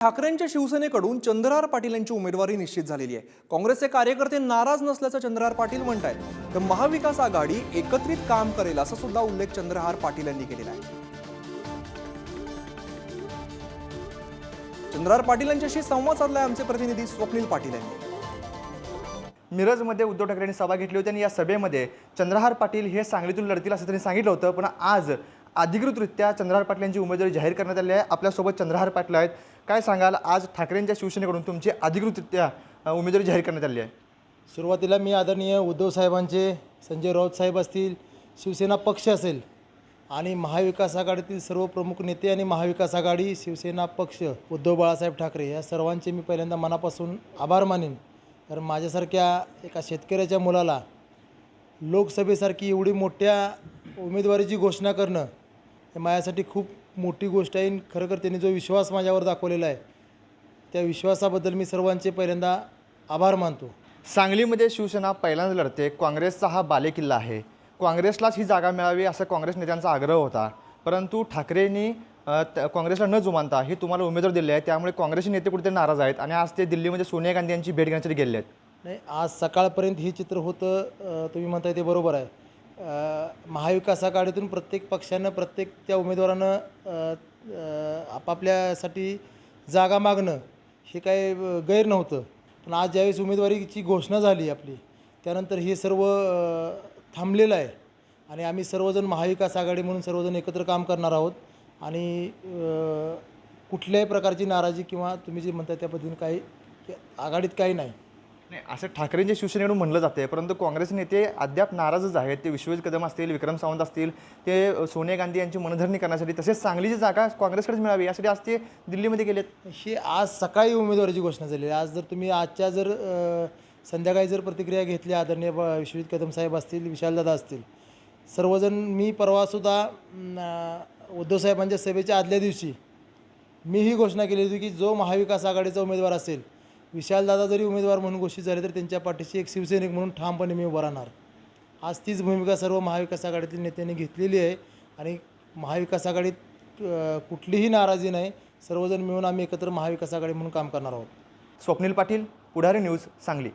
ठाकरेंच्या शिवसेनेकडून चंद्रहार पाटील यांची उमेदवारी निश्चित झालेली आहे. काँग्रेसचे कार्यकर्ते नाराज नसल्याचं चंद्रहार पाटील म्हणतायत. तर महाविकास आघाडी एकत्रित काम करेल असा सुद्धा उल्लेख चंद्रहार पाटील यांनी केलेला आहे. चंद्रहार पाटील यांच्याशी संवाद साधलाय आमचे प्रतिनिधी स्वप्नील पाटील यांनी. मिरजमध्ये उद्धव ठाकरेंनी सभा घेतली होती आणि या सभेमध्ये चंद्रहार पाटील हे सांगलीतून लढतील असं त्यांनी सांगितलं होतं. पण आज अधिकृतरित्या चंद्रहार पाटील यांची उमेदवारी जाहीर करण्यात आली आहे. आपल्यासोबत चंद्रहार पाटील आहेत. काय सांगाल? आज ठाकरेंच्या शिवसेनेकडून तुमची अधिकृतरित्या उमेदवारी जाहीर करण्यात आली आहे. सुरुवातीला मी आदरणीय उद्धव साहेबांचे संजय राऊत साहेब असतील शिवसेना पक्ष असेल आणि महाविकास आघाडीतील सर्व प्रमुख नेते आणि महाविकास आघाडी शिवसेना पक्ष उद्धव बाळासाहेब ठाकरे या सर्वांचे मी पहिल्यांदा मनापासून आभार मानेन. कारण माझ्यासारख्या एका शेतकऱ्याच्या मुलाला लोकसभेसारखी एवढी मोठ्या उमेदवारीची घोषणा करणं हे माझ्यासाठी खूप मोठी गोष्ट आहे आणि खरोखर त्यांनी जो विश्वास माझ्यावर दाखवलेला आहे त्या विश्वासाबद्दल मी सर्वांचे पहिल्यांदा आभार मानतो. सांगलीमध्ये शिवसेना पहिल्यांदा लढते काँग्रेसचा हा बालेकिल्ला आहे. काँग्रेसलाच ही जागा मिळावी असा काँग्रेस नेत्यांचा आग्रह होता. परंतु ठाकरेंनी काँग्रेसला न जुमानता हे तुम्हाला उमेदवार दिले आहे त्यामुळे काँग्रेसचे नेते कुठेतरी नाराज आहेत आणि आज ते दिल्लीमध्ये सोनिया गांधी यांची भेट घेण्यासाठी गेले आहेत. नाही आज सकाळपर्यंत हे चित्र होतं तुम्ही म्हणताय ते बरोबर आहे. महाविकास आघाडीतून प्रत्येक पक्षानं प्रत्येक त्या उमेदवारानं आपापल्यासाठी जागा मागणं हे काही गैर नव्हतं. पण आज ज्यावेळेस उमेदवारीची घोषणा झाली आपली त्यानंतर हे सर्व थांबलेलं आहे. आणि आम्ही सर्वजण महाविकास आघाडी म्हणून सर्वजण एकत्र काम करणार आहोत. आणि कुठल्याही प्रकारची नाराजी किंवा तुम्ही जे म्हणताय त्या पद्धतीने काही आघाडीत काही नाही. नाही असं ठाकरेंच्या शिवसेनेकडून म्हणलं जाते परंतु काँग्रेस नेते अद्याप नाराजच आहेत. ते विश्वजित कदम असतील विक्रम सावंत असतील ते सोनिया गांधी यांची मनधरणी करण्यासाठी तसेच सांगलीची जागा काँग्रेसकडेच मिळावी यासाठी आज ते दिल्लीमध्ये गेलेत. ही आज सकाळी उमेदवाराची घोषणा झाली. आहे आज जर तुम्ही आजच्या जर संध्याकाळी जर प्रतिक्रिया घेतली आदरणीय विश्वजित कदम साहेब असतील विशालदादा असतील सर्वजण मी परवासुद्धा उद्धवसाहेबांच्या उद्धव साहेबांच्या सभेच्या आदल्या दिवशी मी ही घोषणा केली होती की जो महाविकास आघाडीचा उमेदवार असेल विशालदादा जरी उमेदवार म्हणून घोषित झाले तर त्यांच्या पाठीशी एक शिवसैनिक म्हणून ठामपणे मी उभं राहणार. आज तीच भूमिका सर्व महाविकास आघाडीतील नेत्यांनी घेतलेली आहे आणि महाविकास आघाडीत कुठलीही नाराजी नाही. सर्वजण मिळून आम्ही एकत्र महाविकास आघाडी म्हणून काम करणार आहोत. स्वप्नील पाटील पुढारी न्यूज सांगली.